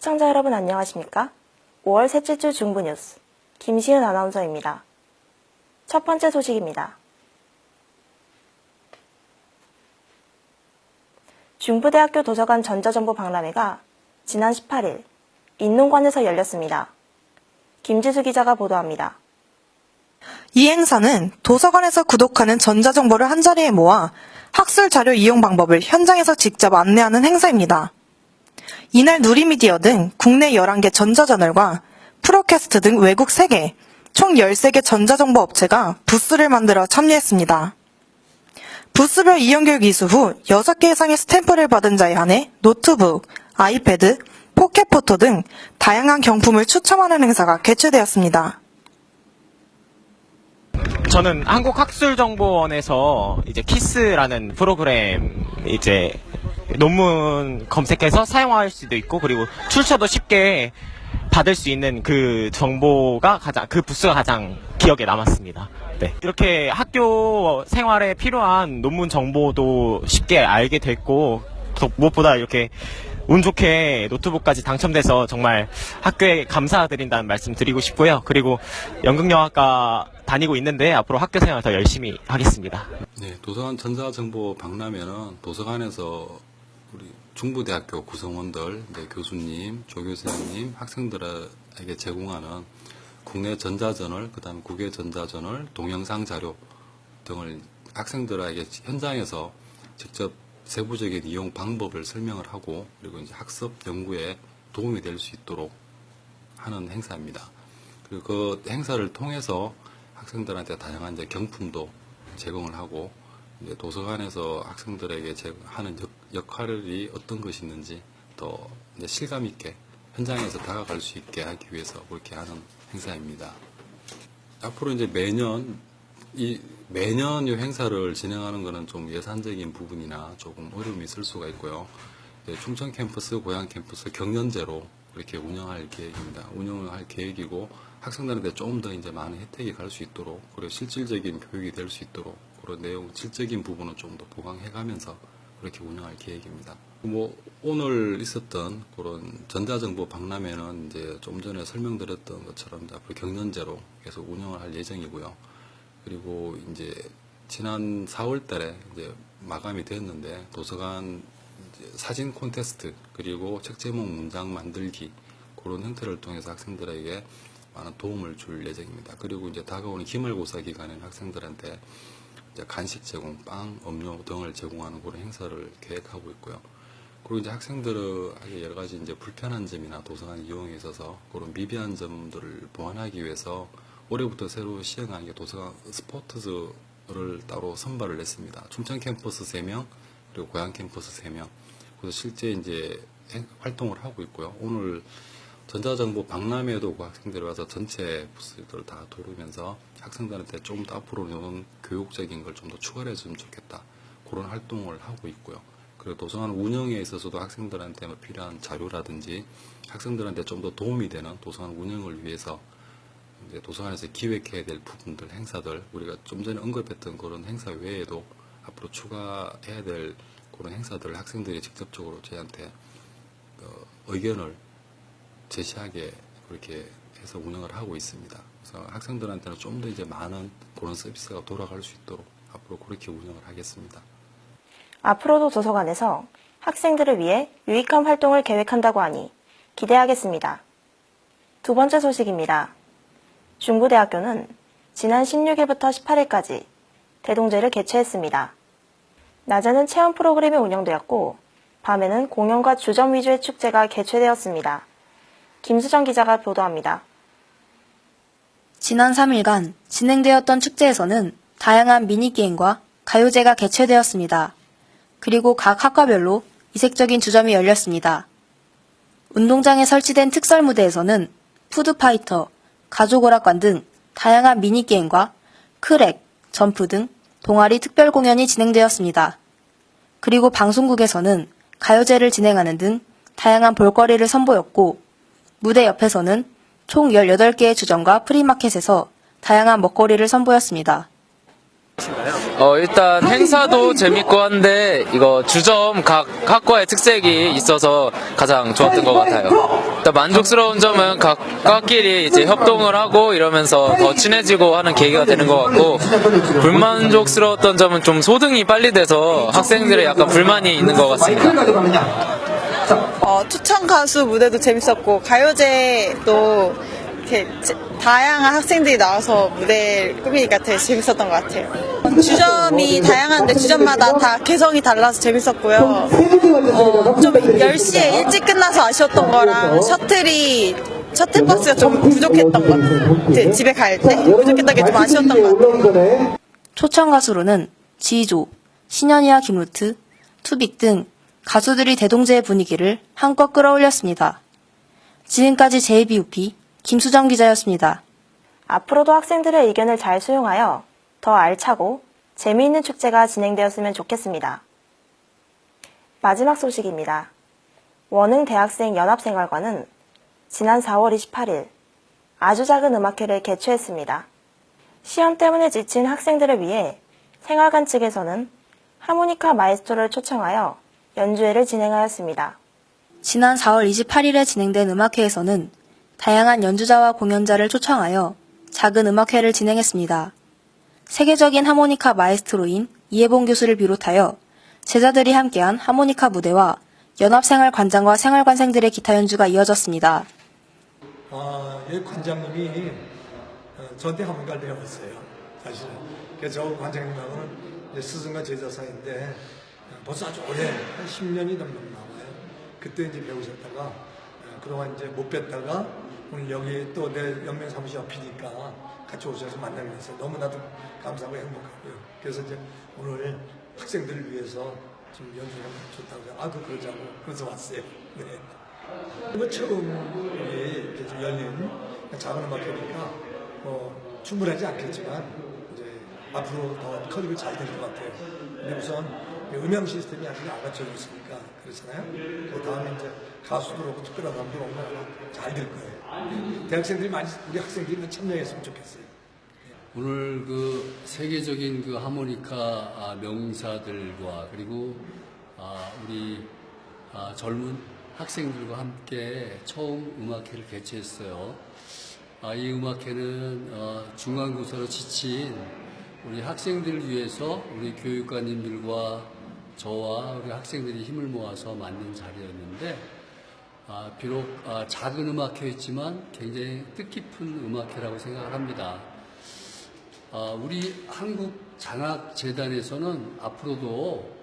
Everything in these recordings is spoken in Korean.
시청자 여러분 안녕하십니까? 5월 셋째 주 중부 뉴스 김시은 아나운서입니다. 첫 번째 소식입니다. 중부대학교 도서관 전자정보 박람회가 지난 18일 인농관에서 열렸습니다. 김지수 기자가 보도합니다. 이 행사는 도서관에서 구독하는 전자정보를 한자리에 모아 학술 자료 이용 방법을 현장에서 직접 안내하는 행사입니다. 이날 누리미디어 등 국내 11개 전자저널과 프로캐스트 등 외국 3개, 총 13개 전자정보 업체가 부스를 만들어 참여했습니다. 부스별 이용교육 이수 후 6개 이상의 스탬프를 받은 자에 한해 노트북, 아이패드, 포켓포토 등 다양한 경품을 추첨하는 행사가 개최되었습니다. 저는 한국학술정보원에서 이제 키스라는 프로그램 이제 논문 검색해서 사용할 수도 있고 그리고 출처도 쉽게 받을 수 있는 그 정보가 가장 그 부스가 가장 기억에 남았습니다. 네. 이렇게 학교 생활에 필요한 논문 정보도 쉽게 알게 됐고 더 무엇보다 이렇게 운 좋게 노트북까지 당첨돼서 정말 학교에 감사드린다는 말씀 드리고 싶고요. 그리고 연극영화과 다니고 있는데 앞으로 학교 생활 더 열심히 하겠습니다. 네, 도서관 전자정보 박람회는 도서관에서 중부대학교 구성원들, 네, 교수님, 조교수님, 학생들에게 제공하는 국내 전자저널, 그 다음 국외 전자저널, 동영상 자료 등을 학생들에게 현장에서 직접 세부적인 이용 방법을 설명을 하고 그리고 이제 학습 연구에 도움이 될 수 있도록 하는 행사입니다. 그리고 그 행사를 통해서 학생들한테 다양한 이제 경품도 제공을 하고 도서관에서 학생들에게 제- 하는 역, 역할이 어떤 것이 있는지 더 이제 실감 있게 현장에서 다가갈 수 있게 하기 위해서 그렇게 하는 행사입니다. 앞으로 이제 매년 이 매년 이 행사를 진행하는 것은 좀 예산적인 부분이나 조금 어려움이 있을 수가 있고요. 충청 캠퍼스, 고양 캠퍼스 경연제로 그렇게 운영할 계획입니다. 운영을 할 계획이고 학생들한테 조금 더 이제 많은 혜택이 갈 수 있도록 그리고 실질적인 교육이 될 수 있도록 그런 내용, 질적인 부분은 좀 더 보강해가면서 그렇게 운영할 계획입니다. 뭐 오늘 있었던 그런 전자정보 박람회는 이제 좀 전에 설명드렸던 것처럼 앞으로 경연제로 계속 운영을 할 예정이고요. 그리고 이제 지난 4월 달에 이제 마감이 됐는데 도서관 사진 콘테스트 그리고 책 제목 문장 만들기 그런 형태를 통해서 학생들에게 많은 도움을 줄 예정입니다. 그리고 이제 다가오는 기말고사 기간에는 학생들한테 이제 간식 제공, 빵, 음료 등을 제공하는 그런 행사를 계획하고 있고요. 그리고 이제 학생들에게 여러 가지 이제 불편한 점이나 도서관 이용에 있어서 그런 미비한 점들을 보완하기 위해서 올해부터 새로 시행한 게 도서관 스포츠를 따로 선발을 했습니다. 춘천 캠퍼스 3명, 그리고 고양 캠퍼스 3명. 그래서 실제 이제 행- 활동을 하고 있고요. 오늘 전자정보 박람회에도 그 학생들이 와서 전체 부스들 다 돌으면서 학생들한테 좀더 앞으로는 교육적인 걸 좀 더 추가해 줬으면 좋겠다. 그런 활동을 하고 있고요. 그리고 도서관 운영에 있어서도 학생들한테 뭐 필요한 자료라든지 학생들한테 좀 더 도움이 되는 도서관 운영을 위해서 이제 도서관에서 기획해야 될 부분들, 행사들, 우리가 좀 전에 언급했던 그런 행사 외에도 앞으로 추가해야 될 그런 행사들을 학생들이 직접적으로 저희한테 어, 의견을 제시하게 그렇게 해서 운영을 하고 있습니다. 그래서 학생들한테는 좀 더 이제 많은 그런 서비스가 돌아갈 수 있도록 앞으로 그렇게 운영을 하겠습니다. 앞으로도 도서관에서 학생들을 위해 유익한 활동을 계획한다고 하니 기대하겠습니다. 두 번째 소식입니다. 중부대학교는 지난 16일부터 18일까지 대동제를 개최했습니다. 낮에는 체험 프로그램이 운영되었고, 밤에는 공연과 주점 위주의 축제가 개최되었습니다. 김수정 기자가 보도합니다. 지난 3일간 진행되었던 축제에서는 다양한 미니게임과 가요제가 개최되었습니다. 그리고 각 학과별로 이색적인 주점이 열렸습니다. 운동장에 설치된 특설 무대에서는 푸드파이터, 가족오락관 등 다양한 미니게임과 크랙, 점프 등 동아리 특별 공연이 진행되었습니다. 그리고 방송국에서는 가요제를 진행하는 등 다양한 볼거리를 선보였고 무대 옆에서는 총 18개의 주점과 프리마켓에서 다양한 먹거리를 선보였습니다. 어, 일단 행사도 재밌고 한데 이거 주점 각 학과의 특색이 있어서 가장 좋았던 것 같아요. 일단 만족스러운 점은 각 과끼리 이제 협동을 하고 이러면서 더 친해지고 하는 계기가 되는 것 같고 불만족스러웠던 점은 좀 소등이 빨리 돼서 학생들의 약간 불만이 있는 것 같습니다. 어, 추천 가수 무대도 재밌었고 가요제도 이렇게 제- 다양한 학생들이 나와서 무대를 꾸미니까 되게 재밌었던 것 같아요. 주점이 다양한데 주점마다 다 개성이 달라서 재밌었고요. 어, 좀 10시에 일찍 끝나서 아쉬웠던 거랑 셔틀이 셔틀버스가 좀 부족했던 것 같아요. 집에 갈 때 부족했던 게 좀 아쉬웠던 것 같아요. 초청 가수로는 지조, 신현이와 김루트, 투빅 등 가수들이 대동제의 분위기를 한껏 끌어올렸습니다. 지금까지 JBUP 김수정 기자였습니다. 앞으로도 학생들의 의견을 잘 수용하여 더 알차고 재미있는 축제가 진행되었으면 좋겠습니다. 마지막 소식입니다. 원흥 대학생 연합생활관은 지난 4월 28일 아주 작은 음악회를 개최했습니다. 시험 때문에 지친 학생들을 위해 생활관 측에서는 하모니카 마에스트로를 초청하여 연주회를 진행하였습니다. 지난 4월 28일에 진행된 음악회에서는 다양한 연주자와 공연자를 초청하여 작은 음악회를 진행했습니다. 세계적인 하모니카 마에스트로인 이해봉 교수를 비롯하여 제자들이 함께한 하모니카 무대와 연합생활관장과 생활관생들의 기타 연주가 이어졌습니다. 아, 예, 관장님이 어, 저한테 한문가를 배웠어요. 사실은. 그래서 저 관장님하고는 스승과 제자 사이인데 어, 벌써 아주 오래, 한 10년이 넘는 나와요. 그때 이제 배우셨다가 어, 그동안 이제 못 뵀다가 오늘 여기 또 내 연맹 사무실 옆이니까 같이 오셔서 만나게 됐어요. 너무나도 감사하고 행복하고요. 그래서 이제 오늘 학생들을 위해서 지금 연주를 좋다고 해서 아, 그 그러자고 그래서 왔어요. 네. 이거 처음 우리 이제 열린 작은 음악회니까 뭐 충분하지 않겠지만 이제 앞으로 더 커지고 잘 될 것 같아요. 근데 우선 음향 시스템이 아직 안 갖춰져 있으니까 그렇잖아요. 그 다음에 이제 가수도 그렇고 특별한 사람도 오면 잘될 거예요. 대학생들이 많이 우리 학생들이 참여했으면 좋겠어요. 오늘 그 세계적인 그 하모니카 아, 명사들과 그리고 아, 우리 아, 젊은 학생들과 함께 처음 음악회를 개최했어요. 아, 이 음악회는 어, 중간고사로 지친 우리 학생들을 위해서 우리 교육관님들과 저와 우리 학생들이 힘을 모아서 만든 자리였는데 아, 비록 아, 작은 음악회였지만 굉장히 뜻깊은 음악회라고 생각을 합니다. 아, 우리 한국 장학재단에서는 앞으로도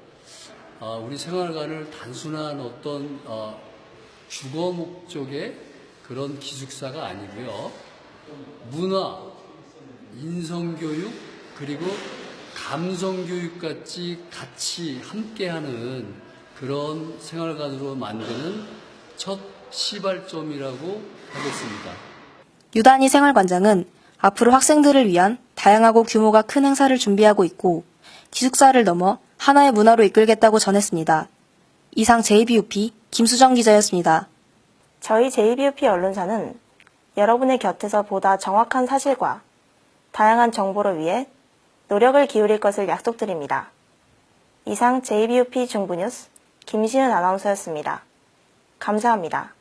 아, 우리 생활관을 단순한 어떤 어, 주거 목적의 그런 기숙사가 아니고요. 문화, 인성교육, 그리고 감성교육 같이 같이 함께하는 그런 생활관으로 만드는 첫 시발점이라고 하겠습니다. 유단희 생활관장은 앞으로 학생들을 위한 다양하고 규모가 큰 행사를 준비하고 있고 기숙사를 넘어 하나의 문화로 이끌겠다고 전했습니다. 이상 JBUP 김수정 기자였습니다. 저희 JBUP 언론사는 여러분의 곁에서 보다 정확한 사실과 다양한 정보를 위해 노력을 기울일 것을 약속드립니다. 이상 JBUP 중부뉴스 김시은 아나운서였습니다. 감사합니다.